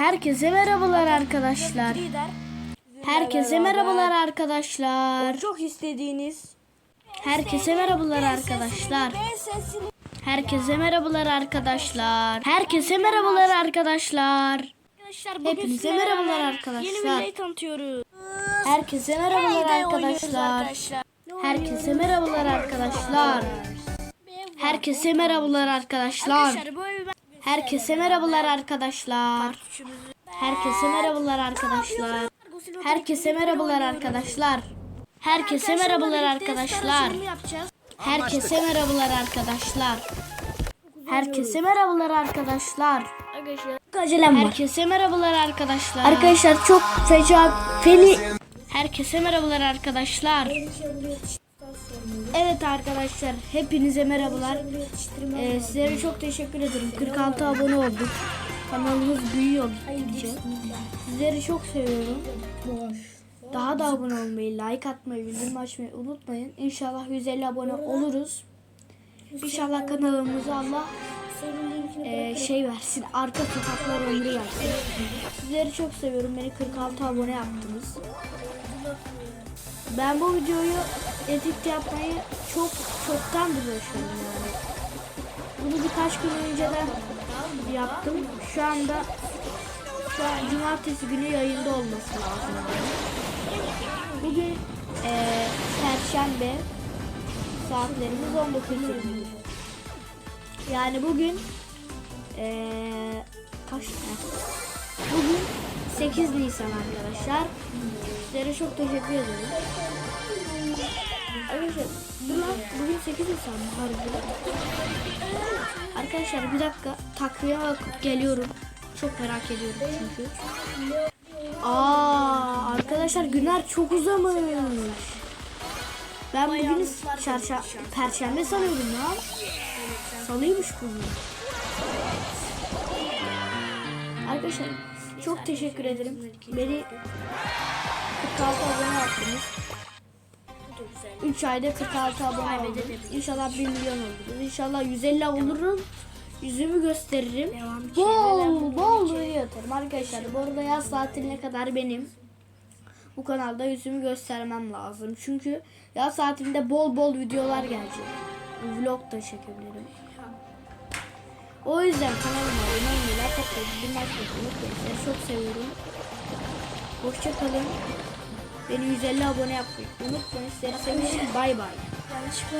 Herkese merhabalar arkadaşlar. Herkese merhabalar arkadaşlar. Çok istediğiniz. Herkese merhabalar arkadaşlar. Herkese merhabalar arkadaşlar. Herkese merhabalar arkadaşlar. Hepinize merhabalar arkadaşlar. Yeni tanıtıyoruz. Herkese merhabalar arkadaşlar. Herkese merhabalar arkadaşlar. Herkese merhabalar arkadaşlar. Herkese merhabalar arkadaşlar. Herkese merhabalar arkadaşlar. Herkese merhabalar arkadaşlar. Herkese merhabalar arkadaşlar. Herkese merhabalar arkadaşlar. Herkese merhabalar arkadaşlar. Arkadaşlar. Acelem var. Herkese merhabalar arkadaşlar. Arkadaşlar çok feca feli. Herkese merhabalar arkadaşlar. Evet arkadaşlar hepinize merhabalar. Ee, sizlere çok teşekkür ederim. 46 abone olduk. Kanalımız büyüyor gittikçe. Sizleri çok seviyorum. Daha da abone olmayı, like atmayı, bildirim açmayı unutmayın. İnşallah 150 abone oluruz. İnşallah kanalımıza Allah e, şey versin, arka sokaklar ömrü versin. Sizleri çok seviyorum. Beni 46 abone yaptınız. Ben bu videoyu edit yapmayı çok çoktandır uğraşıyorum yani. Bunu birkaç gün önceden yaptım. Şu anda şu an cumartesi günü yayında olması lazım. Bugün eee perşembe saatlerimiz 19.20. Yani bugün eee kaç Bugün 8 Nisan arkadaşlar. Sizlere çok teşekkür ederim. Arkadaşlar bugün 8 Nisan mı? Arkadaşlar bir dakika takvime bakıp geliyorum. Çok merak ediyorum çünkü. Aa arkadaşlar günler çok uzamış. Ben bugün çarşamba, perşembe sanıyordum ya. Salıymış bugün. Arkadaşlar çok teşekkür ederim. Beni 46 abone yaptınız. 3 ayda 46 abone oldum. İnşallah 1 milyon oluruz. İnşallah 150 olurum. Yüzümü gösteririm. Bol bol video atarım arkadaşlar. Bu arada yaz tatiline kadar benim bu kanalda yüzümü göstermem lazım. Çünkü yaz tatilinde bol bol videolar gelecek. Vlog da çekebilirim. O yüzden kanalıma abone olmayı, açmayı unutmayın. Çok seviyorum. Hoşça kalın. Beni 150 abone yapmayı unutmayın. Sizleri seviyorum. Bay bay. Yanlışlıkla